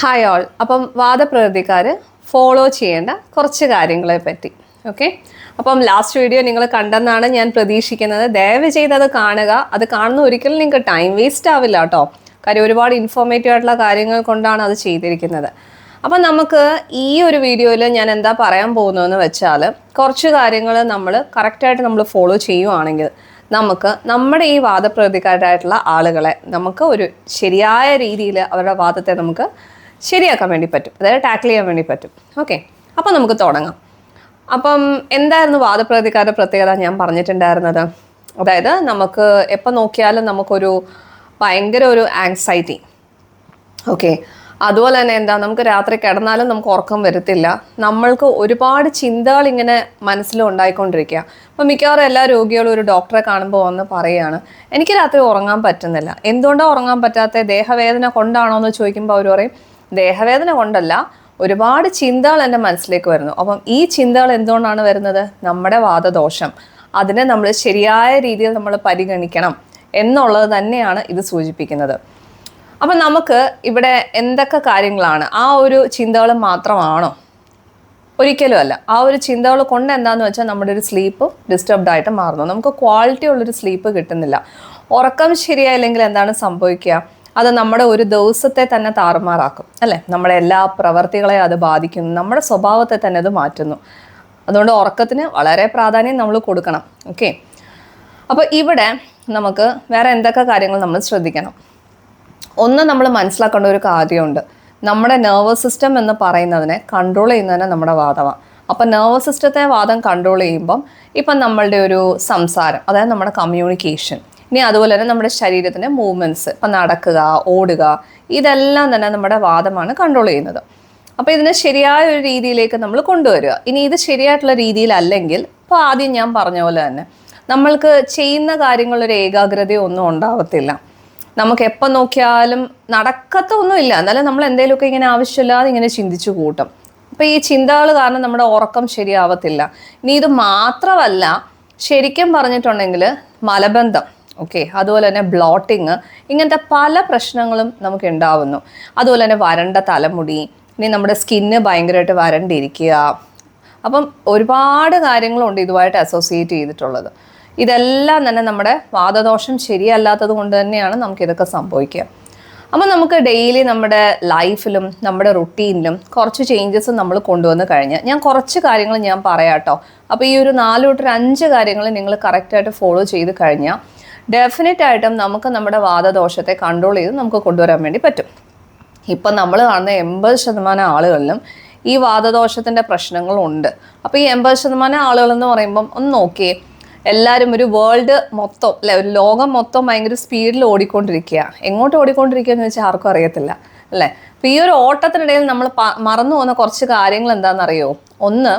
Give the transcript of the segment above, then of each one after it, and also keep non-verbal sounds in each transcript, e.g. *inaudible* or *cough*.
Hi all അപ്പം വാദപ്രകൃതിക്കാർ follow ചെയ്യേണ്ട കുറച്ച് കാര്യങ്ങളെ പറ്റി. ഓക്കെ അപ്പം ലാസ്റ്റ് വീഡിയോ നിങ്ങൾ കണ്ടെന്നാണ് ഞാൻ പ്രതീക്ഷിക്കുന്നത്. ദയവ് ചെയ്ത് അത് കാണുക. അത് കാണുന്ന ഒരിക്കലും നിങ്ങൾക്ക് ടൈം വേസ്റ്റ് ആവില്ല കേട്ടോ കാര്യം ഒരുപാട് ഇൻഫോർമേറ്റീവ് ആയിട്ടുള്ള കാര്യങ്ങൾ കൊണ്ടാണ് അത് ചെയ്തിരിക്കുന്നത്. അപ്പം നമുക്ക് ഈ ഒരു വീഡിയോയിൽ ഞാൻ എന്താ പറയാൻ പോകുന്നതെന്ന് വെച്ചാൽ കുറച്ച് കാര്യങ്ങൾ നമ്മൾ കറക്റ്റായിട്ട് നമ്മൾ ഫോളോ ചെയ്യുവാണെങ്കിൽ നമുക്ക് നമ്മുടെ ഈ വാദപ്രതികാരായിട്ടുള്ള ആളുകളെ നമുക്ക് ഒരു ശരിയായ രീതിയിൽ അവരുടെ വാദത്തെ നമുക്ക് ശരിയാക്കാൻ വേണ്ടി പറ്റും. അതായത് ടാക്കിൾ ചെയ്യാൻ വേണ്ടി പറ്റും. ഓക്കെ അപ്പം നമുക്ക് തുടങ്ങാം. അപ്പം എന്തായിരുന്നു വാദപ്രതികാര പ്രത്യേകത? ഞാൻ പറഞ്ഞിട്ടുണ്ടായിരുന്നത്. അതായത് നമുക്ക് എപ്പോൾ നോക്കിയാലും നമുക്കൊരു ഭയങ്കര ഒരു ആങ്സൈറ്റി ഓക്കെ അതുപോലെ തന്നെ എന്താ? നമുക്ക് രാത്രി കിടന്നാലും നമുക്ക് ഉറക്കം വരത്തില്ല. നമ്മൾക്ക് ഒരുപാട് ചിന്തകൾ ഇങ്ങനെ മനസ്സിൽ ഉണ്ടായിക്കൊണ്ടിരിക്കുക. അപ്പം മിക്കവാറും എല്ലാ രോഗികളും ഒരു ഡോക്ടറെ കാണുമ്പോൾ വന്ന് പറയുകയാണ് എനിക്ക് രാത്രി ഉറങ്ങാൻ പറ്റുന്നില്ല. എന്തുകൊണ്ടാണ് ഉറങ്ങാൻ പറ്റാത്ത ദേഹവേദന കൊണ്ടാണോ എന്ന് ചോദിക്കുമ്പോൾ അവർ പറയും ദേഹവേദന കൊണ്ടല്ല ഒരുപാട് ചിന്തകൾ എന്റെ മനസ്സിലേക്ക് വരുന്നു. അപ്പം ഈ ചിന്തകൾ എന്തുകൊണ്ടാണ് വരുന്നത്? നമ്മുടെ വാദദോഷം. അതിനെ നമ്മൾ ശരിയായ രീതിയിൽ നമ്മൾ പരിഗണിക്കണം എന്നുള്ളത് തന്നെയാണ് ഇത് സൂചിപ്പിക്കുന്നത്. അപ്പം നമുക്ക് ഇവിടെ എന്തൊക്കെ കാര്യങ്ങളാണ്? ആ ഒരു ചിന്തകൾ മാത്രമാണോ? ഒരിക്കലും അല്ല. ആ ഒരു ചിന്തകൾ കൊണ്ട് എന്താന്ന് വെച്ചാൽ നമ്മുടെ ഒരു സ്ലീപ്പ് ഡിസ്റ്റർബ്ഡ് ആയിട്ട് മാറുന്നു. നമുക്ക് ക്വാളിറ്റി ഉള്ളൊരു സ്ലീപ്പ് കിട്ടുന്നില്ല. ഉറക്കം ശരിയായില്ലെങ്കിൽ എന്താണ് സംഭവിക്കുക? അത് നമ്മുടെ ഒരു ദിവസത്തെ തന്നെ താറുമാറാക്കും അല്ലേ? നമ്മുടെ എല്ലാ പ്രവർത്തികളെ അത് ബാധിക്കുന്നു നമ്മുടെ സ്വഭാവത്തെ തന്നെ അത് മാറ്റുന്നു. അതുകൊണ്ട് ഉറക്കത്തിന് വളരെ പ്രാധാന്യം നമ്മൾ കൊടുക്കണം ഓക്കെ? അപ്പോൾ ഇവിടെ നമുക്ക് വേറെ എന്തൊക്കെ കാര്യങ്ങൾ നമ്മൾ ശ്രദ്ധിക്കണം? ഒന്ന് നമ്മൾ മനസ്സിലാക്കേണ്ട ഒരു കാര്യമുണ്ട്. നമ്മുടെ നെർവസ് സിസ്റ്റം എന്ന് പറയുന്നതിനെ കൺട്രോൾ ചെയ്യുന്നതിന് നമ്മുടെ വാദമാണ് അപ്പം നെർവസ് സിസ്റ്റത്തെ വാദം കൺട്രോൾ ചെയ്യുമ്പം ഇപ്പം നമ്മളുടെ ഒരു സംസാരം അതായത് നമ്മുടെ കമ്മ്യൂണിക്കേഷൻ ഇനി അതുപോലെ തന്നെ നമ്മുടെ ശരീരത്തിന്റെ മൂവ്മെന്റ്സ് ഇപ്പം നടക്കുക ഓടുക ഇതെല്ലാം തന്നെ നമ്മുടെ വാദമാണ് കൺട്രോൾ ചെയ്യുന്നത്. അപ്പോൾ ഇതിനെ ശരിയായ ഒരു രീതിയിലേക്ക് നമ്മൾ കൊണ്ടുവരിക. ഇനി ഇത് ശരിയായിട്ടുള്ള രീതിയിലല്ലെങ്കിൽ ഇപ്പോൾ ആദ്യം ഞാൻ പറഞ്ഞ പോലെ തന്നെ നമ്മൾക്ക് ചെയ്യുന്ന കാര്യങ്ങളൊരു ഏകാഗ്രതയോ ഒന്നും ഉണ്ടാവത്തില്ല. നമുക്ക് എപ്പോൾ നോക്കിയാലും നടക്കത്തൊന്നുമില്ല. എന്നാലും നമ്മൾ എന്തെങ്കിലുമൊക്കെ ഇങ്ങനെ ആവശ്യമില്ലാതെ ഇങ്ങനെ ചിന്തിച്ചു കൂട്ടും. അപ്പോൾ ഈ ചിന്തകൾ കാരണം നമ്മുടെ ഉറക്കം ശരിയാവത്തില്ല. ഇനി ഇത് മാത്രമല്ല ശരിക്കും പറഞ്ഞിട്ടുണ്ടെങ്കിൽ മലബന്ധം. ഓക്കെ അതുപോലെ തന്നെ ബ്ലോട്ടിങ് ഇങ്ങനത്തെ പല പ്രശ്നങ്ങളും നമുക്ക് ഉണ്ടാവുന്നു. അതുപോലെ തന്നെ വരണ്ട തലമുടി ഇനി നമ്മുടെ സ്കിന്ന് ഭയങ്കരമായിട്ട് വരണ്ടിരിക്കുക. അപ്പം ഒരുപാട് കാര്യങ്ങളുണ്ട് ഇതുമായിട്ട് അസോസിയേറ്റ് ചെയ്തിട്ടുള്ളത്. ഇതെല്ലാം തന്നെ നമ്മുടെ വാദദോഷം ശരിയല്ലാത്തത് കൊണ്ട് തന്നെയാണ് നമുക്ക് ഇതൊക്കെ സംഭവിക്കുക. അപ്പം നമുക്ക് ഡെയിലി നമ്മുടെ ലൈഫിലും നമ്മുടെ റുട്ടീനിലും കുറച്ച് ചേഞ്ചസ് നമ്മൾ കൊണ്ടുവന്ന് കഴിഞ്ഞാൽ ഞാൻ കുറച്ച് കാര്യങ്ങൾ ഞാൻ പറയാം കേട്ടോ അപ്പോൾ ഈ ഒരു നാല് തൊട്ടൊരു അഞ്ച് കാര്യങ്ങൾ നിങ്ങൾ കറക്റ്റായിട്ട് ഫോളോ ചെയ്ത് കഴിഞ്ഞാൽ ഡെഫിനറ്റ് ആയിട്ടും നമുക്ക് നമ്മുടെ വാദദോഷത്തെ കൺട്രോൾ ചെയ്ത് നമുക്ക് കൊണ്ടുവരാൻ വേണ്ടി പറ്റും. ഇപ്പം നമ്മൾ കാണുന്ന എൺപത് ശതമാനം ആളുകളിലും ഈ വാദദോഷത്തിന്റെ പ്രശ്നങ്ങളുണ്ട് അപ്പോൾ ഈ എൺപത് ശതമാനം ആളുകൾ എന്ന് പറയുമ്പം ഒന്ന് നോക്കിയേ എല്ലാവരും ഒരു വേൾഡ് മൊത്തം അല്ലെ ഒരു ലോകം മൊത്തം ഭയങ്കര സ്പീഡിൽ ഓടിക്കൊണ്ടിരിക്കുക എങ്ങോട്ട് ഓടിക്കൊണ്ടിരിക്കുക എന്ന് വെച്ചാൽ ആർക്കും അറിയത്തില്ല അല്ലേ? അപ്പോൾ ഈ ഒരു ഓട്ടത്തിനിടയിൽ നമ്മൾ മറന്നു പോകുന്ന കുറച്ച് കാര്യങ്ങൾ എന്താണെന്നറിയോ? ഒന്ന്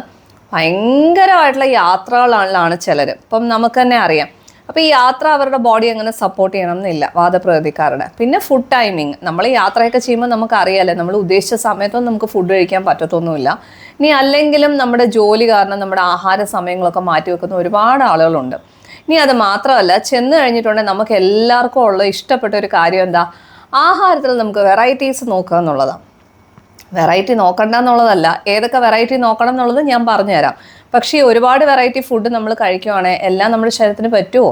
ഭയങ്കരമായിട്ടുള്ള യാത്രകളാണ് ചിലർ ഇപ്പം നമുക്ക് തന്നെ അറിയാം. അപ്പോൾ ഈ യാത്ര അവരുടെ ബോഡി അങ്ങനെ സപ്പോർട്ട് ചെയ്യണം എന്നില്ല വാദപ്രതികാരുടെ പിന്നെ ഫുഡ് ടൈമിങ് നമ്മൾ യാത്രയൊക്കെ ചെയ്യുമ്പോൾ നമുക്ക് അറിയാലേ നമ്മൾ ഉദ്ദേശിച്ച സമയത്തൊന്നും നമുക്ക് ഫുഡ് കഴിക്കാൻ പറ്റത്തൊന്നുമില്ല. ഇനി അല്ലെങ്കിലും നമ്മുടെ ജോലി കാരണം നമ്മുടെ ആഹാര സമയങ്ങളൊക്കെ മാറ്റി വെക്കുന്ന ഒരുപാട് ആളുകളുണ്ട്. ഇനി അത് മാത്രമല്ല ചെന്ന് കഴിഞ്ഞിട്ടുണ്ടെങ്കിൽ നമുക്ക് എല്ലാവർക്കും ഉള്ള ഇഷ്ടപ്പെട്ട ഒരു കാര്യം എന്താ? ആഹാരത്തിൽ നമുക്ക് വെറൈറ്റീസ് നോക്കുക എന്നുള്ളതാണ് വെറൈറ്റി നോക്കണ്ട എന്നുള്ളതല്ല ഏതൊക്കെ വെറൈറ്റി നോക്കണം എന്നുള്ളത് ഞാൻ പറഞ്ഞുതരാം. പക്ഷേ ഒരുപാട് വെറൈറ്റി ഫുഡ് നമ്മൾ കഴിക്കുവാണെങ്കിൽ എല്ലാം നമ്മുടെ ശരീരത്തിന് പറ്റുമോ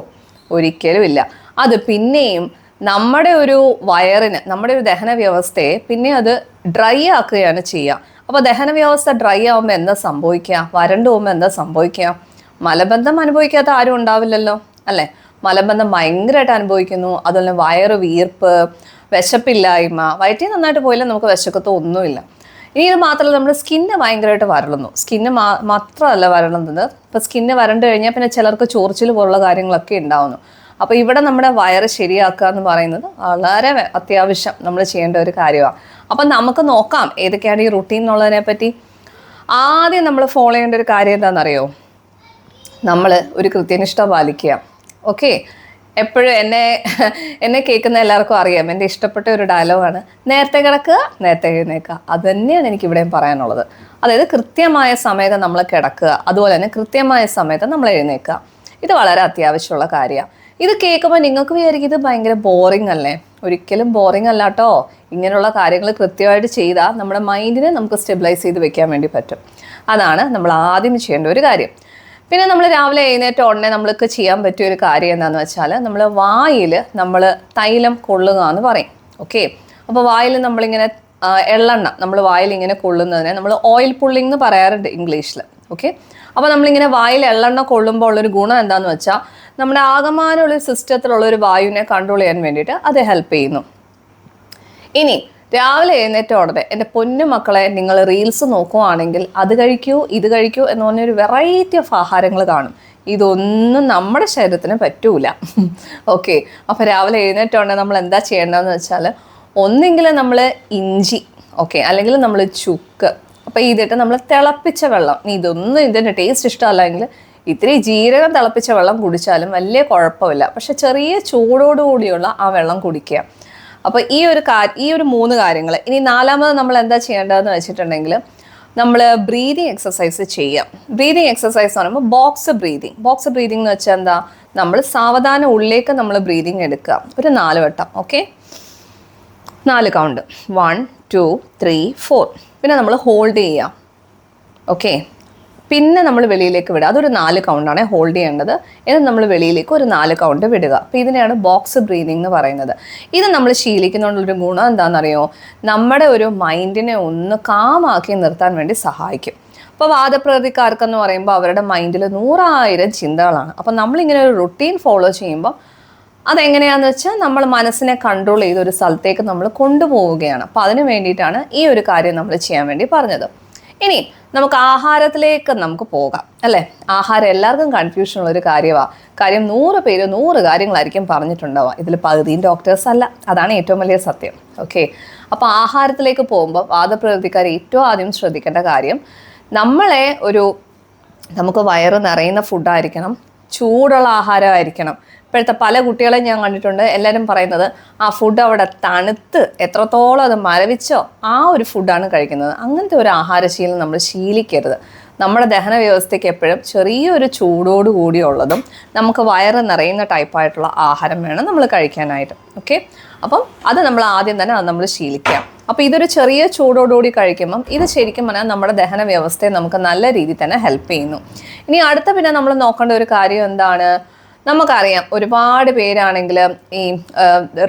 ഒരിക്കലും ഇല്ല. അത് പിന്നെയും നമ്മുടെ ഒരു വയറിന് നമ്മുടെ ഒരു ദഹന വ്യവസ്ഥയെ പിന്നെ അത് ഡ്രൈ ആക്കുകയാണ് ചെയ്യുക. അപ്പോൾ ദഹന വ്യവസ്ഥ ഡ്രൈ ആകുമ്പോൾ എന്താ സംഭവിക്കുക? വരണ്ടു പോകുമ്പോൾ എന്താ സംഭവിക്കുക? മലബന്ധം അനുഭവിക്കാത്ത ആരും ഉണ്ടാവില്ലല്ലോ അല്ലേ? മലബന്ധം ഭയങ്കരമായിട്ട് അനുഭവിക്കുന്നു. അതുപോലെ വയറ് വീർപ്പ് വിശപ്പില്ലായ്മ വയറ്റിൽ നന്നായിട്ട് പോയാലും നമുക്ക് വിശക്കത്തോ ഒന്നുമില്ല. ഇനി ഇത് മാത്രമല്ല നമ്മുടെ സ്കിന്ന് ഭയങ്കരമായിട്ട് വരളുന്നു. സ്കിന്ന് മാത്രമല്ല വരളുന്നത്. ഇപ്പോൾ സ്കിന്ന് വരണ്ടു കഴിഞ്ഞാൽ പിന്നെ ചിലർക്ക് ചോർച്ചിൽ പോലുള്ള കാര്യങ്ങളൊക്കെ ഉണ്ടാവുന്നു. അപ്പോൾ ഇവിടെ നമ്മുടെ വയറ് ശരിയാക്കുക എന്ന് പറയുന്നത് വളരെ അത്യാവശ്യം നമ്മൾ ചെയ്യേണ്ട ഒരു കാര്യമാണ് അപ്പം നമുക്ക് നോക്കാം ഏതൊക്കെയാണ് ഈ റുട്ടീൻ എന്നുള്ളതിനെ പറ്റി. ആദ്യം നമ്മൾ ഫോളോ ചെയ്യേണ്ട ഒരു കാര്യം എന്താണെന്നറിയോ? നമ്മൾ ഒരു കൃത്യനിഷ്ഠ പാലിക്കുക. ഓക്കെ എപ്പോഴും എന്നെ എന്നെ കേൾക്കുന്ന എല്ലാവർക്കും അറിയാം. എന്റെ ഇഷ്ടപ്പെട്ട ഒരു ഡയലോഗാണ് നേരത്തെ കിടക്കുക നേരത്തെ എഴുന്നേക്കുക. അത് തന്നെയാണ് എനിക്ക് ഇവിടെയും പറയാനുള്ളത്. അതായത് കൃത്യമായ സമയത്ത് നമ്മൾ കിടക്കുക അതുപോലെ തന്നെ കൃത്യമായ സമയത്ത് നമ്മൾ എഴുന്നേക്കുക. ഇത് വളരെ അത്യാവശ്യമുള്ള കാര്യമാണ്. ഇത് കേൾക്കുമ്പോൾ നിങ്ങൾക്ക് വിചാരിക്കും ഇത് ഭയങ്കര ബോറിംഗ് അല്ലേ? ഒരിക്കലും ബോറിംഗ് അല്ല കേട്ടോ. ഇങ്ങനെയുള്ള കാര്യങ്ങൾ കൃത്യമായിട്ട് ചെയ്താൽ നമ്മുടെ മൈൻഡിനെ നമുക്ക് സ്റ്റെബിലൈസ് ചെയ്ത് വെക്കാൻ വേണ്ടി പറ്റും. അതാണ് നമ്മൾ ആദ്യം ചെയ്യേണ്ട ഒരു കാര്യം. പിന്നെ നമ്മൾ രാവിലെ എഴുന്നേറ്റ ഉടനെ നമ്മൾക്ക് ചെയ്യാൻ പറ്റിയ ഒരു കാര്യം എന്താണെന്ന് വെച്ചാൽ നമ്മൾ വായിൽ നമ്മൾ തൈലം കൊള്ളുക എന്ന് പറയും. ഓക്കെ? അപ്പോൾ വായിൽ നമ്മളിങ്ങനെ എള്ളെണ്ണ നമ്മൾ വായിൽ ഇങ്ങനെ കൊള്ളുന്നതിനെ നമ്മൾ ഓയിൽ പുള്ളിംഗ് എന്ന് പറയാറുണ്ട് ഇംഗ്ലീഷിൽ ഓക്കെ? അപ്പോൾ നമ്മളിങ്ങനെ വായിൽ എള്ളെണ്ണ കൊള്ളുമ്പോൾ ഉള്ളൊരു ഗുണം എന്താണെന്ന് വെച്ചാൽ നമ്മുടെ ആകമാനമുള്ള സിസ്റ്റത്തിലുള്ള ഒരു വായുവിനെ കൺട്രോൾ ചെയ്യാൻ വേണ്ടിയിട്ട് അത് ഹെൽപ്പ് ചെയ്യുന്നു. ഇനി രാവിലെ എഴുന്നേറ്റ ഉടനെ എന്റെ പൊന്നു മക്കളെ നിങ്ങൾ റീൽസ് നോക്കുവാണെങ്കിൽ അത് കഴിക്കൂ ഇത് കഴിക്കൂ എന്ന് പറഞ്ഞൊരു വെറൈറ്റി ഓഫ് ആഹാരങ്ങൾ കാണും. ഇതൊന്നും നമ്മുടെ ശരീരത്തിന് പറ്റൂല. ഓക്കെ അപ്പോൾ രാവിലെ എഴുന്നേറ്റ ഉടനെ നമ്മൾ എന്താ ചെയ്യേണ്ടതെന്ന് വെച്ചാൽ ഒന്നെങ്കിൽ നമ്മൾ ഇഞ്ചി ഓക്കെ അല്ലെങ്കിൽ നമ്മൾ ചുക്ക്. അപ്പോൾ ഇതിട്ട് നമ്മൾ തിളപ്പിച്ച വെള്ളം. ഇതൊന്നും ഇതിന്റെ ടേസ്റ്റ് ഇഷ്ടമല്ലെങ്കിൽ ഇത്തിരി ജീരകം തിളപ്പിച്ച വെള്ളം കുടിച്ചാലും വലിയ കുഴപ്പമില്ല. പക്ഷെ ചെറിയ ചൂടോടുകൂടിയുള്ള ആ വെള്ളം കുടിക്കുക. അപ്പോൾ ഈ ഒരു ഈ ഒരു മൂന്ന് കാര്യങ്ങൾ ഇനി നാലാമത് നമ്മൾ എന്താ ചെയ്യേണ്ടതെന്ന് വെച്ചിട്ടുണ്ടെങ്കിൽ നമ്മൾ ബ്രീതിങ് എക്സസൈസ് ചെയ്യാം. ബ്രീതിങ് എക്സസൈസ് എന്ന് പറയുമ്പോൾ ബോക്സ് ബ്രീതിങ് ബോക്സ് ബ്രീതിങ് എന്ന് വെച്ചാൽ എന്താ? നമ്മൾ സാവധാനം ഉള്ളിലേക്ക് നമ്മൾ ബ്രീതിങ് എടുക്കുക. ഒരു നാല് വട്ടം ഓക്കെ നാല് count one two three four പിന്നെ നമ്മൾ ഹോൾഡ് ചെയ്യാം ഓക്കെ പിന്നെ നമ്മൾ വെളിയിലേക്ക് വിടുക. അതൊരു നാല് കൗണ്ടാണ് ഹോൾഡ് ചെയ്യേണ്ടത്. എന്നിട്ട് നമ്മൾ വെളിയിലേക്ക് ഒരു നാല് കൗണ്ട് വിടുക. അപ്പോൾ ഇതിനെയാണ് ബോക്സ് ബ്രീതിങ് എന്ന് പറയുന്നത്. ഇത് നമ്മൾ ശീലിക്കുന്നതുകൊണ്ടൊരു ഗുണം എന്താണെന്നറിയോ? നമ്മുടെ ഒരു മൈൻഡിനെ ഒന്ന് കാമാക്കി നിർത്താൻ വേണ്ടി സഹായിക്കും. അപ്പോൾ വാദപ്രതിക്കാർക്കെന്ന് പറയുമ്പോൾ അവരുടെ മൈൻഡിൽ നൂറായിരം ചിന്തകളാണ്. അപ്പോൾ നമ്മളിങ്ങനെ ഒരു റുട്ടീൻ ഫോളോ ചെയ്യുമ്പോൾ അതെങ്ങനെയാണെന്ന് വെച്ചാൽ നമ്മൾ മനസ്സിനെ കൺട്രോൾ ചെയ്ത ഒരു സ്ഥലത്തേക്ക് നമ്മൾ കൊണ്ടുപോവുകയാണ്. അപ്പോൾ അതിന് വേണ്ടിയിട്ടാണ് ഈ ഒരു കാര്യം നമ്മൾ ചെയ്യാൻ വേണ്ടി പറഞ്ഞത്. ഇനി നമുക്ക് ആഹാരത്തിലേക്ക് നമുക്ക് പോകാം അല്ലേ? ആഹാരം എല്ലാവർക്കും കൺഫ്യൂഷൻ ഉള്ള ഒരു കാര്യമാണ് കാര്യം നൂറ് പേര് നൂറ് കാര്യങ്ങളായിരിക്കും പറഞ്ഞിട്ടുണ്ടാവുക. ഇതിൽ പകുതിയും ഡോക്ടേഴ്സ് അല്ല. അതാണ് ഏറ്റവും വലിയ സത്യം. ഓക്കെ? അപ്പോൾ ആഹാരത്തിലേക്ക് പോകുമ്പോൾ വാദപ്രകൃതിക്കാർ ഏറ്റവും ആദ്യം ശ്രദ്ധിക്കേണ്ട കാര്യം നമ്മളെ ഒരു നമുക്ക് വയറ് നിറയുന്ന ഫുഡായിരിക്കണം ചൂടുള്ള ആഹാരമായിരിക്കണം ഇപ്പോഴത്തെ പല കുട്ടികളെയും ഞാൻ കണ്ടിട്ടുണ്ട്. എല്ലാവരും പറയുന്നത് ആ ഫുഡ് അവിടെ തണുത്ത് എത്രത്തോളം അത് മരവിച്ചോ ആ ഒരു ഫുഡാണ് കഴിക്കുന്നത്. അങ്ങനത്തെ ഒരു ആഹാരശീലം നമ്മൾ ശീലിക്കരുത്. നമ്മുടെ ദഹന വ്യവസ്ഥയ്ക്ക് എപ്പോഴും ചെറിയൊരു ചൂടോട് കൂടിയുള്ളതും നമുക്ക് വയറ് നിറയുന്ന ടൈപ്പായിട്ടുള്ള ആഹാരം വേണം നമ്മൾ കഴിക്കാനായിട്ട്. ഓക്കെ അപ്പം അത് നമ്മൾ ആദ്യം തന്നെ അത് നമ്മൾ ശീലിക്കാം അപ്പോൾ ഇതൊരു ചെറിയ ചൂടോടുകൂടി കഴിക്കുമ്പം ഇത് ശരിക്കും പറഞ്ഞാൽ നമ്മുടെ ദഹന വ്യവസ്ഥയെ നമുക്ക് നല്ല രീതിയിൽ തന്നെ ഹെൽപ്പ് ചെയ്യുന്നു. ഇനി അടുത്ത പിന്നെ നമ്മൾ നോക്കേണ്ട ഒരു കാര്യം എന്താണ്? നമുക്കറിയാം ഒരുപാട് പേരാണെങ്കിൽ ഈ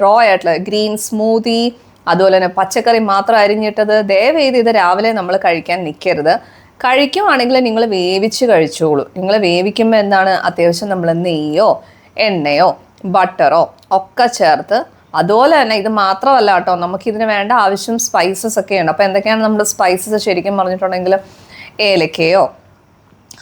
റോ ആയിട്ടുള്ള ഗ്രീൻ സ്മൂതി അതുപോലെ തന്നെ പച്ചക്കറി മാത്രം അരിഞ്ഞിട്ടത് ദയവേത് ഇത് രാവിലെ നമ്മൾ കഴിക്കാൻ നിൽക്കരുത് കഴിക്കുവാണെങ്കിൽ നിങ്ങൾ വേവിച്ച് കഴിച്ചോളൂ. നിങ്ങൾ വേവിക്കുമ്പോൾ എന്താണ്? അത്യാവശ്യം നമ്മൾ നെയ്യോ എണ്ണയോ ബട്ടറോ ഒക്കെ ചേർത്ത് അതുപോലെ തന്നെ ഇത് മാത്രമല്ല കേട്ടോ നമുക്ക് ഇതിന് വേണ്ട ആവശ്യം സ്പൈസസ് ഒക്കെ ഉണ്ട്. അപ്പോൾ എന്തൊക്കെയാണ് നമ്മൾ സ്പൈസസ് ശരിക്കും പറഞ്ഞിട്ടുണ്ടെങ്കിൽ ഏലക്കയോ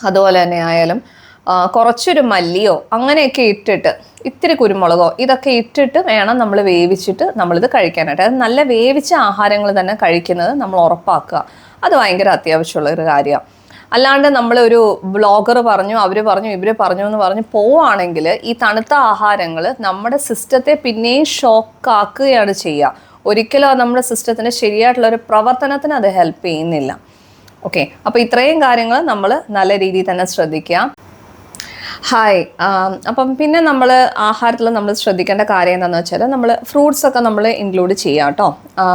അതുപോലെ തന്നെ ആയാലും കുറച്ചൊരു മല്ലിയോ അങ്ങനെയൊക്കെ ഇട്ടിട്ട് ഇത്തിരി കുരുമുളകോ ഇതൊക്കെ ഇട്ടിട്ട് വേണം നമ്മൾ വേവിച്ചിട്ട് നമ്മളിത് കഴിക്കാനായിട്ട്. അത് നല്ല വേവിച്ച ആഹാരങ്ങൾ തന്നെ കഴിക്കുന്നത് നമ്മൾ ഉറപ്പാക്കുക. അത് ഭയങ്കര അത്യാവശ്യമുള്ള ഒരു കാര്യമാണ്. അല്ലാണ്ട് നമ്മളൊരു ബ്ലോഗർ പറഞ്ഞു അവർ പറഞ്ഞു ഇവർ പറഞ്ഞു എന്ന് പറഞ്ഞ് പോവുകയാണെങ്കിൽ ഈ തണുത്ത ആഹാരങ്ങൾ നമ്മുടെ സിസ്റ്റത്തെ പിന്നെയും ഷോക്കാക്കുകയാണ് ചെയ്യുക. ഒരിക്കലും അത് നമ്മുടെ സിസ്റ്റത്തിന് ശരിയായിട്ടുള്ള ഒരു പ്രവർത്തനത്തിന് അത് ഹെൽപ്പ് ചെയ്യുന്നില്ല. ഓക്കെ? അപ്പോൾ ഇത്രയും കാര്യങ്ങൾ നമ്മൾ നല്ല രീതിയിൽ തന്നെ ശ്രദ്ധിക്കുക. ഹായ് ആം, അപ്പം പിന്നെ നമ്മൾ ആഹാരത്തിൽ നമ്മൾ ശ്രദ്ധിക്കേണ്ട കാര്യം എന്താണെന്ന് വെച്ചാൽ നമ്മൾ ഫ്രൂട്ട്സ് ഒക്കെ നമ്മൾ ഇൻക്ലൂഡ് ചെയ്യാം കേട്ടോ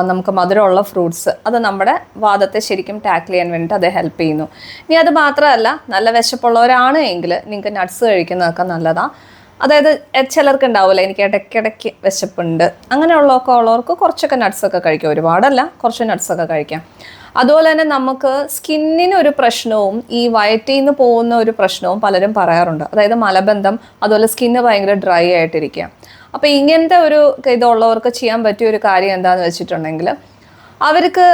നമുക്ക് മധുരമുള്ള ഫ്രൂട്ട്സ് അത് നമ്മുടെ വാദത്തെ ശരിക്കും ടാക്കിൾ ചെയ്യാൻ വേണ്ടിയിട്ട് അത് ഹെൽപ്പ് ചെയ്യുന്നു. ഇനി അത് മാത്രമല്ല നല്ല വിശപ്പുള്ളവരാണ് എങ്കിൽ നിങ്ങൾക്ക് നട്ട്സ് കഴിക്കുന്നതൊക്കെ നല്ലതാണ് അതായത് ചിലർക്ക് ഉണ്ടാവില്ല എനിക്ക് ഇടയ്ക്കിടയ്ക്ക് വിശപ്പുണ്ട്. അങ്ങനെയുള്ളതൊക്കെ ഉള്ളവർക്ക് കുറച്ചൊക്കെ നട്ട്സൊക്കെ കഴിക്കാം. ഒരുപാടല്ല കുറച്ച് നട്ട്സൊക്കെ കഴിക്കാം. അതുപോലെ തന്നെ നമുക്ക് സ്കിന്നിന് ഒരു പ്രശ്നവും ഈ വയറ്റിൽ നിന്ന് പോകുന്ന ഒരു പ്രശ്നവും പലരും പറയാറുണ്ട്. അതായത് മലബന്ധം അതുപോലെ സ്കിന്ന് ഭയങ്കര ഡ്രൈ ആയിട്ടിരിക്കുക. അപ്പോൾ ഇങ്ങനത്തെ ഒരു ഇതുള്ളവർക്ക് ചെയ്യാൻ പറ്റിയ ഒരു കാര്യം എന്താണെന്ന് വെച്ചിട്ടുണ്ടെങ്കിൽ അവർക്ക്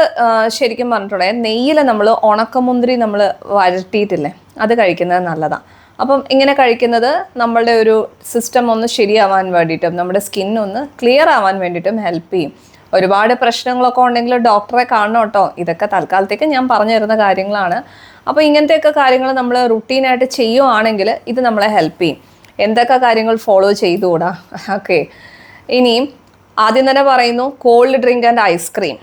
ശരിക്കും പറഞ്ഞിട്ടുണ്ടെങ്കിൽ നെയ്യിൽ നമ്മൾ ഉണക്കമുന്തിരി നമ്മൾ വരട്ടിയിട്ടില്ലേ അത് കഴിക്കുന്നത് നല്ലതാണ് അപ്പം ഇങ്ങനെ കഴിക്കുന്നത് നമ്മളുടെ ഒരു സിസ്റ്റം ഒന്ന് ശരിയാവാൻ വേണ്ടിയിട്ടും നമ്മുടെ സ്കിൻ ഒന്ന് ക്ലിയർ ആവാൻ വേണ്ടിയിട്ടും ഹെൽപ്പ് ചെയ്യും. ഒരുപാട് പ്രശ്നങ്ങളൊക്കെ ഉണ്ടെങ്കിൽ ഡോക്ടറെ കാണണം കേട്ടോ. ഇതൊക്കെ തൽക്കാലത്തേക്ക് ഞാൻ പറഞ്ഞു തരുന്ന കാര്യങ്ങളാണ്. അപ്പോൾ ഇങ്ങനത്തെയൊക്കെ കാര്യങ്ങൾ നമ്മൾ റുട്ടീനായിട്ട് ചെയ്യുവാണെങ്കിൽ ഇത് നമ്മളെ ഹെൽപ്പ് ചെയ്യും. എന്തൊക്കെ കാര്യങ്ങൾ ഫോളോ ചെയ്തുകൂടാ? *laughs* ഓക്കെ ഇനിയും ആദ്യം തന്നെ പറയുന്നു കോൾഡ് ഡ്രിങ്ക് ആൻഡ് ഐസ്ക്രീം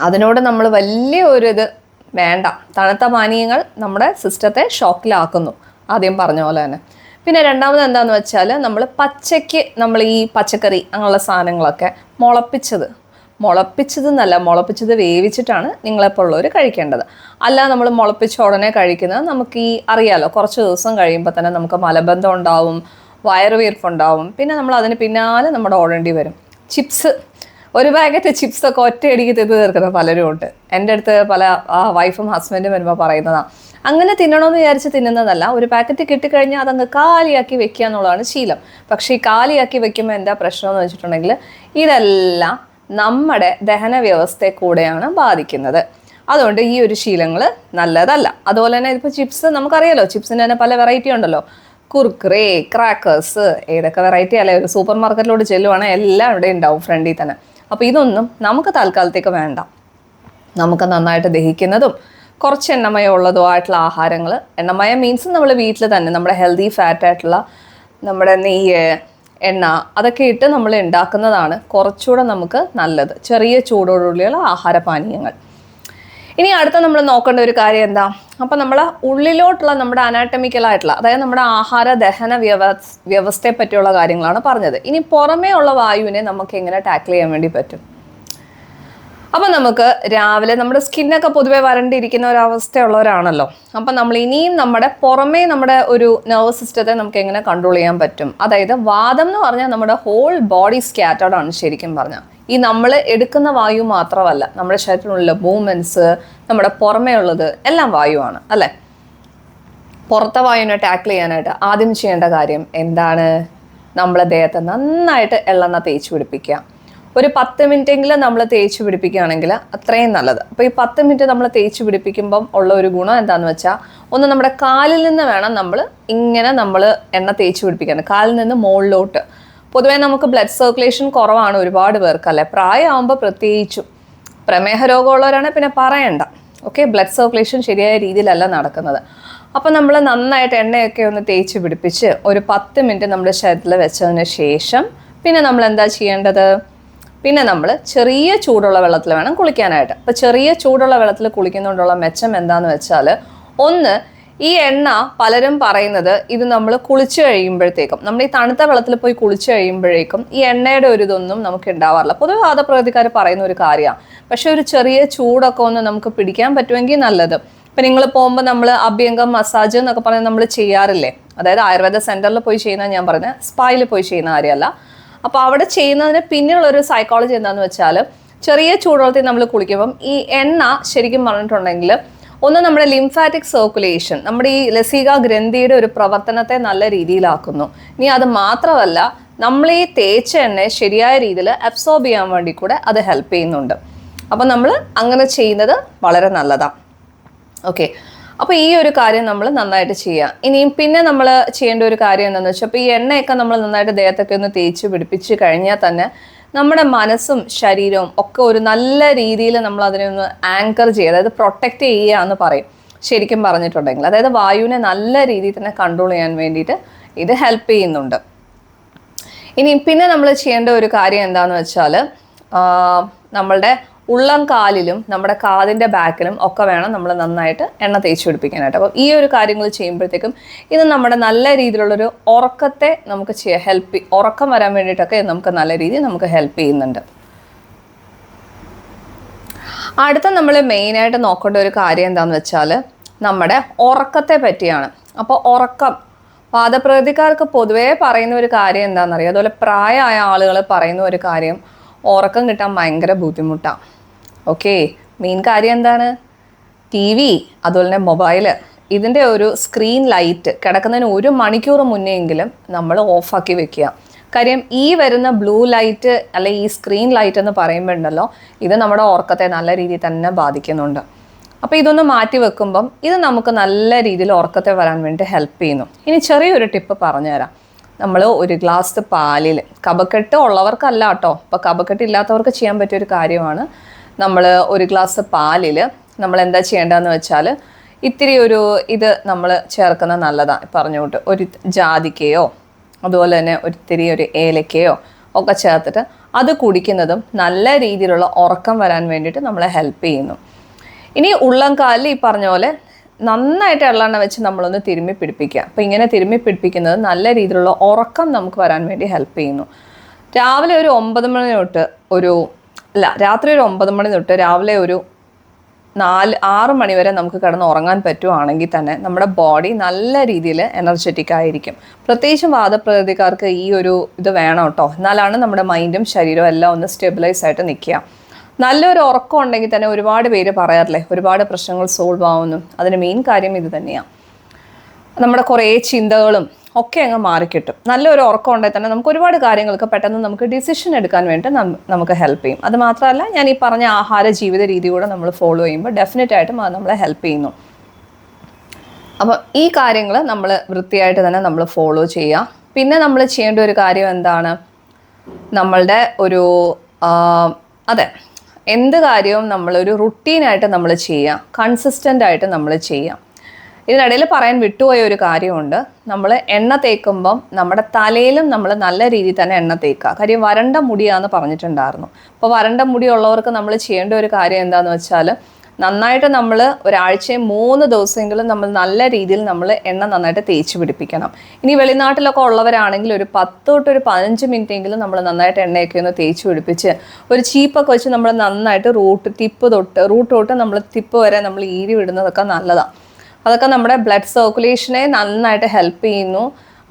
അതിനോട് നമ്മൾ വലിയ ഒരു ഇത് വേണ്ട. തണുത്ത പാനീയങ്ങൾ നമ്മുടെ സിസ്റ്റത്തെ ഷോക്കിലാക്കുന്നു ആദ്യം പറഞ്ഞ പോലെ തന്നെ. പിന്നെ രണ്ടാമത് എന്താണെന്ന് വെച്ചാൽ നമ്മൾ പച്ചയ്ക്ക് നമ്മൾ ഈ പച്ചക്കറി അങ്ങനെയുള്ള സാധനങ്ങളൊക്കെ മുളപ്പിച്ചത്. മുളപ്പിച്ചത് എന്നല്ല മുളപ്പിച്ചത് വേവിച്ചിട്ടാണ് നിങ്ങളെപ്പോഴുള്ളവർ കഴിക്കേണ്ടത്. അല്ല നമ്മൾ മുളപ്പിച്ച ഉടനെ കഴിക്കുന്നത് നമുക്ക് ഈ അറിയാലോ കുറച്ച് ദിവസം കഴിയുമ്പോൾ തന്നെ നമുക്ക് മലബന്ധം ഉണ്ടാവും വയറുവീർപ്പുണ്ടാവും. പിന്നെ നമ്മൾ അതിന് പിന്നാലെ നമ്മുടെ ഓടേണ്ടി വരും. ചിപ്സ് ഒരു പാക്കറ്റ് ചിപ്സ് ഒക്കെ ഒറ്റയടിക്ക് തിന്ന് തീർക്കുന്ന പലരും ഉണ്ട്. എന്റെ അടുത്ത് പല ആ വൈഫും ഹസ്ബൻഡും വരുമ്പോൾ പറയുന്നതാണ് അങ്ങനെ തിന്നണമെന്ന് വിചാരിച്ച് തിന്നുന്നതല്ല ഒരു പാക്കറ്റ് കിട്ടിക്കഴിഞ്ഞാൽ അതങ്ങ് കാലിയാക്കി വെക്കുക എന്നുള്ളതാണ് ശീലം. പക്ഷേ ഈ കാലിയാക്കി വെക്കുമ്പോൾ എന്താ പ്രശ്നം എന്ന് വെച്ചിട്ടുണ്ടെങ്കിൽ ഇതെല്ലാം നമ്മുടെ ദഹന വ്യവസ്ഥയെ കൂടെയാണ് ബാധിക്കുന്നത്. അതുകൊണ്ട് ഈ ഒരു ശീലങ്ങൾ നല്ലതല്ല. അതുപോലെ തന്നെ ഇപ്പോൾ ചിപ്സ് നമുക്കറിയാലോ ചിപ്സിന് തന്നെ പല വെറൈറ്റി ഉണ്ടല്ലോ. കുർക്കുറേ ക്രാക്കേഴ്സ് ഏതൊക്കെ വെറൈറ്റി അല്ലേ ഒരു സൂപ്പർ മാർക്കറ്റിലോട്ട് ചെല്ലുവാണെങ്കിൽ എല്ലാം ഇവിടെ ഉണ്ടാവും ഫ്രണ്ടിൽ തന്നെ. അപ്പോൾ ഇതൊന്നും നമുക്ക് തൽക്കാലത്തേക്ക് വേണ്ട. നമുക്ക് നന്നായിട്ട് ദഹിക്കുന്നതും കുറച്ച് എണ്ണമയം ആയിട്ടുള്ള ആഹാരങ്ങൾ എണ്ണമയം മീൻസ് നമ്മൾ വീട്ടിൽ തന്നെ നമ്മുടെ ഹെൽത്തി ഫാറ്റ് ആയിട്ടുള്ള നമ്മുടെ നെയ്യ് എണ്ണ അതൊക്കെ ഇട്ട് നമ്മൾ ഉണ്ടാക്കുന്നതാണ് കുറച്ചുകൂടെ നമുക്ക് നല്ലത്. ചെറിയ ചൂടോടുകൂടിയുള്ള ആഹാരപാനീയങ്ങൾ. ഇനി അടുത്ത നമ്മൾ നോക്കേണ്ട ഒരു കാര്യം എന്താ? അപ്പം നമ്മൾ ഉള്ളിലോട്ടുള്ള നമ്മുടെ അനാട്ടമിക്കലായിട്ടുള്ള അതായത് നമ്മുടെ ആഹാര ദഹന വ്യവസ് വ്യവസ്ഥയെ പറ്റിയുള്ള കാര്യങ്ങളാണ് പറഞ്ഞത്. ഇനി പുറമേ ഉള്ള വായുവിനെ നമുക്ക് എങ്ങനെ ടാക്കിൾ ചെയ്യാൻ വേണ്ടി പറ്റും? അപ്പം നമുക്ക് രാവിലെ നമ്മുടെ സ്കിന്നൊക്കെ പൊതുവെ വരണ്ടിരിക്കുന്ന ഒരവസ്ഥയുള്ളവരാണല്ലോ അപ്പം നമ്മൾ ഇനിയും നമ്മുടെ പുറമേ നമ്മുടെ ഒരു നെർവ് സിസ്റ്റത്തെ നമുക്ക് എങ്ങനെ കൺട്രോൾ ചെയ്യാൻ പറ്റും? അതായത് വാദം എന്ന് പറഞ്ഞാൽ നമ്മുടെ ഹോൾ ബോഡി സ്കാറ്റേർഡ് ആണ് ശരിക്കും പറഞ്ഞാൽ. ഈ നമ്മൾ എടുക്കുന്ന വായു മാത്രമല്ല നമ്മുടെ ശരീരത്തിലുള്ള മൂവ്മെന്റ്സ് നമ്മുടെ പുറമേ ഉള്ളത് എല്ലാം വായുവാണ് അല്ലേ? പുറത്തെ വായുവിനെ ടാക്കിൾ ചെയ്യാനായിട്ട് ആദ്യം ചെയ്യേണ്ട കാര്യം എന്താണ്? നമ്മളെ ദേഹത്തെ നന്നായിട്ട് എള്ളെണ്ണ തേച്ച് പിടിപ്പിക്കുക. ഒരു പത്ത് മിനിറ്റെങ്കിലും നമ്മൾ തേച്ച് പിടിപ്പിക്കുകയാണെങ്കിൽ അത്രയും നല്ലത്. അപ്പോൾ ഈ പത്ത് മിനിറ്റ് നമ്മൾ തേച്ച് പിടിപ്പിക്കുമ്പം ഉള്ള ഒരു ഗുണം എന്താണെന്ന് വെച്ചാൽ ഒന്ന് നമ്മുടെ കാലിൽ നിന്ന് വേണം നമ്മൾ ഇങ്ങനെ നമ്മൾ എണ്ണ തേച്ച് പിടിപ്പിക്കാൻ കാലിൽ നിന്ന് മുകളിലോട്ട്. പൊതുവേ നമുക്ക് ബ്ലഡ് സർക്കുലേഷൻ കുറവാണ് ഒരുപാട് പേർക്ക് അല്ലേ പ്രായമാകുമ്പോൾ പ്രത്യേകിച്ചും. പ്രമേഹ രോഗമുള്ളവരാണ് പിന്നെ പറയണ്ട. ഓക്കെ ബ്ലഡ് സർക്കുലേഷൻ ശരിയായ രീതിയിലല്ല നടക്കുന്നത്. അപ്പോൾ നമ്മൾ നന്നായിട്ട് എണ്ണയൊക്കെ ഒന്ന് തേച്ച് പിടിപ്പിച്ച് ഒരു പത്ത് മിനിറ്റ് നമ്മുടെ ശരീരത്തിൽ വെച്ചതിന് ശേഷം പിന്നെ നമ്മൾ എന്താ ചെയ്യേണ്ടത്? പിന്നെ നമ്മൾ ചെറിയ ചൂടുള്ള വെള്ളത്തിൽ വേണം കുളിക്കാനായിട്ട്. അപ്പോൾ ചെറിയ ചൂടുള്ള വെള്ളത്തിൽ കുളിക്കുന്നതുകൊണ്ടുള്ള മെച്ചം എന്താന്ന് വെച്ചാൽ ഒന്ന് ഈ എണ്ണ പലരും പറയുന്നത് ഇത് നമ്മൾ കുളിച്ചു കഴിയുമ്പോഴത്തേക്കും നമ്മൾ ഈ തണുത്ത വെള്ളത്തിൽ പോയി കുളിച്ചു കഴിയുമ്പോഴേക്കും ഈ എണ്ണയുടെ ഒരു ഇതൊന്നും നമുക്ക് ഉണ്ടാവാറില്ല. പൊതുവെ വാദപ്രതിക്കാർ പറയുന്ന ഒരു കാര്യമാണ് പക്ഷെ ഒരു ചെറിയ ചൂടൊക്കെ ഒന്ന് നമുക്ക് പിടിക്കാൻ പറ്റുമെങ്കിൽ നല്ലത്. ഇപ്പം നിങ്ങൾ പോകുമ്പോൾ നമ്മൾ അഭ്യംഗം മസാജ് എന്നൊക്കെ പറഞ്ഞാൽ നമ്മൾ ചെയ്യാറില്ലേ? അതായത് ആയുർവേദ സെന്ററിൽ പോയി ചെയ്യുന്ന ഞാൻ പറഞ്ഞ സ്പായിൽ പോയി ചെയ്യുന്ന കാര്യമല്ല അപ്പോൾ അവിടെ ചെയ്യുന്നതിന് പിന്നിലുള്ള ഒരു സൈക്കോളജി എന്താണെന്ന് വെച്ചാൽ ചെറിയ ചൂടുവെള്ളത്തിൽ നമ്മൾ കുളിക്കുമ്പം ഈ എണ്ണ ശരിക്കും പറഞ്ഞിട്ടുണ്ടെങ്കിൽ ഒന്ന് നമ്മുടെ ലിംഫാറ്റിക് സർക്കുലേഷൻ നമ്മുടെ ഈ ലസിക ഗ്രന്ഥിയുടെ ഒരു പ്രവർത്തനത്തെ നല്ല രീതിയിലാക്കുന്നു. ഇനി അത് മാത്രമല്ല നമ്മൾ ഈ തേച്ച എണ്ണ ശരിയായ രീതിയിൽ അബ്സോർബ് ചെയ്യാൻ വേണ്ടി കൂടെ അത് ഹെൽപ്പ് ചെയ്യുന്നുണ്ട്. അപ്പോൾ നമ്മൾ അങ്ങനെ ചെയ്യുന്നത് വളരെ നല്ലതാണ് ഓക്കെ അപ്പോൾ ഈ ഒരു കാര്യം നമ്മൾ നന്നായിട്ട് ചെയ്യുക ഇനിയും പിന്നെ നമ്മൾ ചെയ്യേണ്ട ഒരു കാര്യം എന്താണെന്ന് വെച്ചാൽ അപ്പോൾ ഈ എണ്ണയൊക്കെ നമ്മൾ നന്നായിട്ട് ദേഹത്തൊക്കെ ഒന്ന് തേച്ച് പിടിപ്പിച്ച് കഴിഞ്ഞാൽ തന്നെ നമ്മുടെ മനസ്സും ശരീരവും ഒക്കെ ഒരു നല്ല രീതിയിൽ നമ്മൾ അതിനെ ഒന്ന് ആങ്കർ ചെയ്യുക അതായത് പ്രൊട്ടക്റ്റ് ചെയ്യുക എന്ന് പറയും. ശരിക്കും പറഞ്ഞിട്ടുണ്ടെങ്കിൽ. അതായത് വായുവിനെ നല്ല രീതിയിൽ തന്നെ കൺട്രോൾ ചെയ്യാൻ വേണ്ടിയിട്ട് ഇത് ഹെൽപ്പ് ചെയ്യുന്നുണ്ട്. ഇനി പിന്നെ നമ്മൾ ചെയ്യേണ്ട ഒരു കാര്യം എന്താണെന്ന് വെച്ചാൽ നമ്മളുടെ ഉള്ളം കാലിലും നമ്മുടെ കാതിന്റെ ബാക്കിലും ഒക്കെ വേണം നമ്മൾ നന്നായിട്ട് എണ്ണ തേച്ച് പിടിപ്പിക്കാനായിട്ട്. അപ്പോൾ ഈ ഒരു കാര്യങ്ങൾ ചെയ്യുമ്പോഴത്തേക്കും ഇത് നമ്മുടെ നല്ല രീതിയിലുള്ളൊരു ഉറക്കത്തെ നമുക്ക് ചെയ്യാം ഹെൽപ്പ് ഉറക്കം വരാൻ വേണ്ടിയിട്ടൊക്കെ നമുക്ക് നല്ല രീതിയിൽ നമുക്ക് ഹെൽപ്പ് ചെയ്യുന്നുണ്ട്. അടുത്ത നമ്മൾ മെയിനായിട്ട് നോക്കേണ്ട ഒരു കാര്യം എന്താണെന്ന് വെച്ചാൽ നമ്മുടെ ഉറക്കത്തെ പറ്റിയാണ്. അപ്പോൾ ഉറക്കം പാദപ്രകൃതിക്കാർക്ക് പൊതുവേ പറയുന്ന ഒരു കാര്യം എന്താണെന്നറിയാം അതുപോലെ പ്രായമായ ആളുകൾ പറയുന്ന ഒരു കാര്യം ഉറക്കം കിട്ടാൻ ഭയങ്കര ബുദ്ധിമുട്ടാണ് ഓക്കെ മെയിൻ കാര്യം എന്താണ്? ടി വി അതുപോലെ തന്നെ മൊബൈൽ ഇതിന്റെ ഒരു സ്ക്രീൻ ലൈറ്റ് കിടക്കുന്നതിന് ഒരു മണിക്കൂർ മുന്നെയെങ്കിലും നമ്മൾ ഓഫാക്കി വെക്കുക. കാര്യം ഈ വരുന്ന ബ്ലൂ ലൈറ്റ് അല്ലെ ഈ സ്ക്രീൻ ലൈറ്റ് എന്ന് പറയുമ്പോൾ ഉണ്ടല്ലോ ഇത് നമ്മുടെ ഓർക്കത്തെ നല്ല രീതിയിൽ തന്നെ ബാധിക്കുന്നുണ്ട്. അപ്പോൾ ഇതൊന്ന് മാറ്റി വെക്കുമ്പം ഇത് നമുക്ക് നല്ല രീതിയിൽ ഉറക്കത്തെ വരാൻ വേണ്ടി ഹെൽപ്പ് ചെയ്യുന്നു. ഇനി ചെറിയൊരു ടിപ്പ് പറഞ്ഞുതരാം. നമ്മൾ ഒരു ഗ്ലാസ് പാലിൽ കപക്കെട്ട് ഉള്ളവർക്കല്ല കേട്ടോ. അപ്പോൾ കപക്കെട്ട് ഇല്ലാത്തവർക്ക് ചെയ്യാൻ പറ്റിയ ഒരു കാര്യമാണ്. നമ്മൾ ഒരു ഗ്ലാസ് പാലിൽ നമ്മൾ എന്താ ചെയ്യേണ്ടതെന്ന് വെച്ചാൽ ഇത്തിരി ഒരു ഇത് നമ്മൾ ചേർക്കുന്നത് നല്ലതാണ് പറഞ്ഞുകൊണ്ട് ഒരു ജാതിക്കയോ അതുപോലെ തന്നെ ഒരിത്തിരി ഒരു ഏലക്കയോ ഒക്കെ ചേർത്തിട്ട് അത് കുടിക്കുന്നതും നല്ല രീതിയിലുള്ള ഉറക്കം വരാൻ വേണ്ടിയിട്ട് നമ്മളെ ഹെൽപ്പ് ചെയ്യുന്നു. ഇനി ഉള്ളംകാലിൽ ഈ പറഞ്ഞ പോലെ നന്നായിട്ട് എള്ളെണ്ണ വെച്ച് നമ്മളൊന്ന് തിരുമ്മി പിടിപ്പിക്കുക. അപ്പോൾ ഇങ്ങനെ തിരുമ്മി പിടിപ്പിക്കുന്നത് നല്ല രീതിയിലുള്ള ഉറക്കം നമുക്ക് വരാൻ വേണ്ടി ഹെൽപ്പ് ചെയ്യുന്നു. രാവിലെ ഒരു ഒമ്പത് മണി തൊട്ട് ഒരു അല്ല രാത്രി ഒരു ഒമ്പത് മണി തൊട്ട് രാവിലെ ഒരു നാല് ആറ് മണി വരെ നമുക്ക് കിടന്ന് ഉറങ്ങാൻ പറ്റുവാണെങ്കിൽ തന്നെ നമ്മുടെ ബോഡി നല്ല രീതിയിൽ എനർജറ്റിക് ആയിരിക്കും. പ്രത്യേകിച്ചും വാദപ്രതികാർക്ക് ഈ ഒരു ഇത് വേണം കേട്ടോ. എന്നാലാണ് നമ്മുടെ മൈൻഡും ശരീരവും എല്ലാം ഒന്ന് സ്റ്റെബിലൈസ് ആയിട്ട് നിൽക്കുക. നല്ലൊരു ഉറക്കം ഉണ്ടെങ്കിൽ തന്നെ ഒരുപാട് പേര് പറയാറില്ലേ ഒരുപാട് പ്രശ്നങ്ങൾ സോൾവ് ആവുന്നു. അതിന് മെയിൻ കാര്യം ഇത് തന്നെയാണ് നമ്മുടെ കുറേ ചിന്തകളും ഒക്കെ അങ്ങ് മാറിക്കിട്ടും. നല്ലൊരു ഉറക്കം ഉണ്ടെങ്കിൽ തന്നെ നമുക്ക് ഒരുപാട് കാര്യങ്ങൾക്ക് പെട്ടെന്ന് നമുക്ക് ഡിസിഷൻ എടുക്കാൻ വേണ്ടി നമുക്ക് ഹെൽപ്പ് ചെയ്യും. അത് മാത്രമല്ല ഞാൻ ഈ പറഞ്ഞ ആഹാര ജീവിത രീതി കൂടെ നമ്മൾ ഫോളോ ചെയ്യുമ്പോൾ ഡെഫിനറ്റ് ആയിട്ടും അത് നമ്മളെ ഹെൽപ്പ് ചെയ്യുന്നു. അപ്പോൾ ഈ കാര്യങ്ങൾ നമ്മൾ വൃത്തിയായിട്ട് തന്നെ നമ്മൾ ഫോളോ ചെയ്യുക. പിന്നെ നമ്മൾ ചെയ്യേണ്ട ഒരു കാര്യം എന്താണ്? നമ്മളുടെ ഒരു അതെ എന്ത് കാര്യവും നമ്മളൊരു റുട്ടീനായിട്ട് നമ്മൾ ചെയ്യുക. കൺസിസ്റ്റന്റ് ആയിട്ട് നമ്മൾ ചെയ്യുക. ഇതിനിടയിൽ പറയാൻ വിട്ടുപോയ ഒരു കാര്യമുണ്ട്. നമ്മൾ എണ്ണ തേക്കുമ്പം നമ്മുടെ തലയിലും നമ്മൾ നല്ല രീതിയിൽ തന്നെ എണ്ണ തേക്കുക. കാര്യം വരണ്ട മുടിയാന്ന് പറഞ്ഞിട്ടുണ്ടായിരുന്നു. അപ്പോൾ വരണ്ട മുടി ഉള്ളവർക്ക് നമ്മൾ ചെയ്യേണ്ട ഒരു കാര്യം എന്താണെന്ന് വെച്ചാൽ നന്നായിട്ട് നമ്മൾ ഒരാഴ്ചയും മൂന്ന് ദിവസമെങ്കിലും നമ്മൾ നല്ല രീതിയിൽ നമ്മൾ എണ്ണ നന്നായിട്ട് തേച്ച് പിടിപ്പിക്കണം. ഇനി വെളിനാട്ടിലൊക്കെ ഉള്ളവരാണെങ്കിൽ ഒരു പത്ത് തൊട്ട് ഒരു പതിനഞ്ച് മിനിറ്റ് എങ്കിലും നമ്മൾ നന്നായിട്ട് എണ്ണയൊക്കെ ഒന്ന് തേച്ച് പിടിപ്പിച്ച് ഒരു ചീപ്പൊക്കെ വെച്ച് നമ്മൾ നന്നായിട്ട് റൂട്ട് തിപ്പ് തൊട്ട് റൂട്ട് തൊട്ട് നമ്മൾ തിപ്പ് വരെ നമ്മൾ ഈരി വിടുന്നതൊക്കെ നല്ലതാണ് അതൊക്കെ നമ്മുടെ ബ്ലഡ് സർക്കുലേഷനെ നന്നായിട്ട് ഹെൽപ്പ് ചെയ്യുന്നു.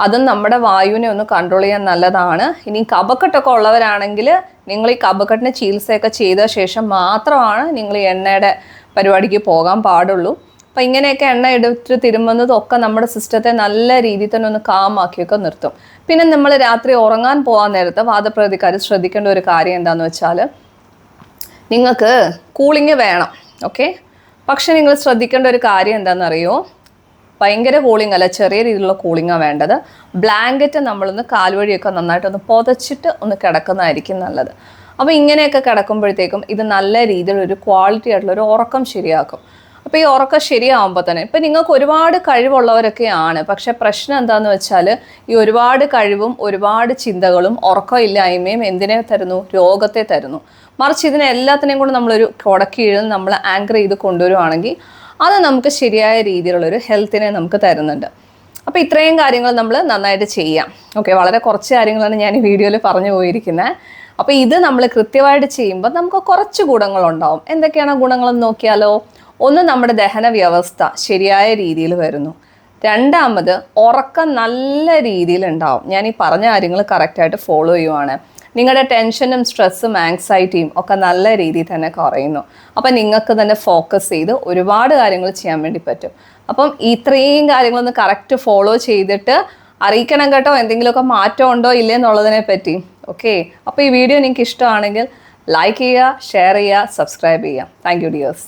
അതും നമ്മുടെ വായുവിനെ ഒന്ന് കൺട്രോൾ ചെയ്യാൻ നല്ലതാണ്. ഇനി കബക്കെട്ടൊക്കെ ഉള്ളവരാണെങ്കിൽ നിങ്ങൾ ഈ കബക്കെട്ടിന് ചികിത്സയൊക്കെ ചെയ്ത ശേഷം മാത്രമാണ് നിങ്ങൾ ഈ എണ്ണയുടെ പരിപാടിക്ക് പോകാൻ പാടുള്ളൂ. അപ്പം ഇങ്ങനെയൊക്കെ എണ്ണ എടുത്ത് തിരുമ്പുന്നതൊക്കെ നമ്മുടെ സിസ്റ്റത്തെ നല്ല രീതിയിൽ തന്നെ ഒന്ന് കാമാക്കിയൊക്കെ നിർത്തും. പിന്നെ നമ്മൾ രാത്രി ഉറങ്ങാൻ പോകാൻ നേരത്ത് വാദപ്രതിക്കാർ ശ്രദ്ധിക്കേണ്ട ഒരു കാര്യം എന്താണെന്ന് വെച്ചാൽ നിങ്ങൾക്ക് കൂളിങ് വേണം ഓക്കെ പക്ഷെ നിങ്ങൾ ശ്രദ്ധിക്കേണ്ട ഒരു കാര്യം എന്താണെന്നറിയോ? ഭയങ്കര കൂളിംഗ് അല്ല ചെറിയ രീതിയിലുള്ള കൂളിംഗാണ് വേണ്ടത്. ബ്ലാങ്കറ്റ് നമ്മളൊന്ന് കാൽവഴിയൊക്കെ നന്നായിട്ടൊന്ന് പുതച്ചിട്ട് ഒന്ന് കിടക്കുന്നതായിരിക്കും നല്ലത്. അപ്പോൾ ഇങ്ങനെയൊക്കെ കിടക്കുമ്പോഴത്തേക്കും ഇത് നല്ല രീതിയിൽ ഒരു ക്വാളിറ്റി ആയിട്ടുള്ള ഒരു ഉറക്കം ശരിയാക്കും. അപ്പോൾ ഈ ഉറക്കം ശരിയാവുമ്പോൾ തന്നെ. ഇപ്പം നിങ്ങൾക്ക് ഒരുപാട് കഴിവുള്ളവരൊക്കെ ആണ് പക്ഷെ പ്രശ്നം എന്താന്ന് വെച്ചാൽ ഈ ഒരുപാട് കഴിവും ഒരുപാട് ചിന്തകളും ഉറക്കമില്ലായ്മയും എന്തിനെ തരുന്നു? രോഗത്തെ തരുന്നു. മറിച്ച് ഇതിനെ എല്ലാത്തിനെയും കൂടെ നമ്മളൊരു കുടക്കീഴിൽ നമ്മൾ ആങ്കർ ചെയ്ത് കൊണ്ടുവരുവാണെങ്കിൽ അത് നമുക്ക് ശരിയായ രീതിയിലുള്ളൊരു ഹെൽത്തിനെ നമുക്ക് തരുന്നുണ്ട്. അപ്പോൾ ഇത്രയും കാര്യങ്ങൾ നമ്മൾ നന്നായിട്ട് ചെയ്യാം. ഓക്കെ വളരെ കുറച്ച് കാര്യങ്ങളാണ് ഞാൻ ഈ വീഡിയോയിൽ പറഞ്ഞു പോയിരിക്കുന്നത് അപ്പോൾ ഇത് നമ്മൾ കൃത്യമായിട്ട് ചെയ്യുമ്പോൾ നമുക്ക് കുറച്ച് ഗുണങ്ങളുണ്ടാവും. എന്തൊക്കെയാണ് ഗുണങ്ങളെന്ന് നോക്കിയാലോ? ഒന്ന് നമ്മുടെ ദഹന വ്യവസ്ഥ ശരിയായ രീതിയിൽ വരുന്നു. രണ്ടാമത് ഉറക്കം നല്ല രീതിയിൽ ഉണ്ടാവും. ഞാൻ ഈ പറഞ്ഞ കാര്യങ്ങൾ കറക്റ്റായിട്ട് ഫോളോ ചെയ്യുവാണ്. നിങ്ങളുടെ ടെൻഷനും സ്ട്രെസ്സും ആങ്സൈറ്റിയും ഒക്കെ നല്ല രീതിയിൽ തന്നെ കുറയുന്നു. അപ്പം നിങ്ങൾക്ക് തന്നെ ഫോക്കസ് ചെയ്ത് ഒരുപാട് കാര്യങ്ങൾ ചെയ്യാൻ വേണ്ടി പറ്റും. അപ്പം ഇത്രയും കാര്യങ്ങളൊന്ന് കറക്റ്റ് ഫോളോ ചെയ്തിട്ട് അറിയിക്കണം കേട്ടോ. എന്തെങ്കിലുമൊക്കെ മാറ്റം ഉണ്ടോ ഇല്ലേ എന്നുള്ളതിനെ പറ്റി. ഓക്കെ അപ്പോൾ ഈ വീഡിയോ നിങ്ങൾക്ക് ഇഷ്ടമാണെങ്കിൽ ലൈക്ക് ചെയ്യുക ഷെയർ ചെയ്യുക സബ്സ്ക്രൈബ് ചെയ്യുക. Thank you dears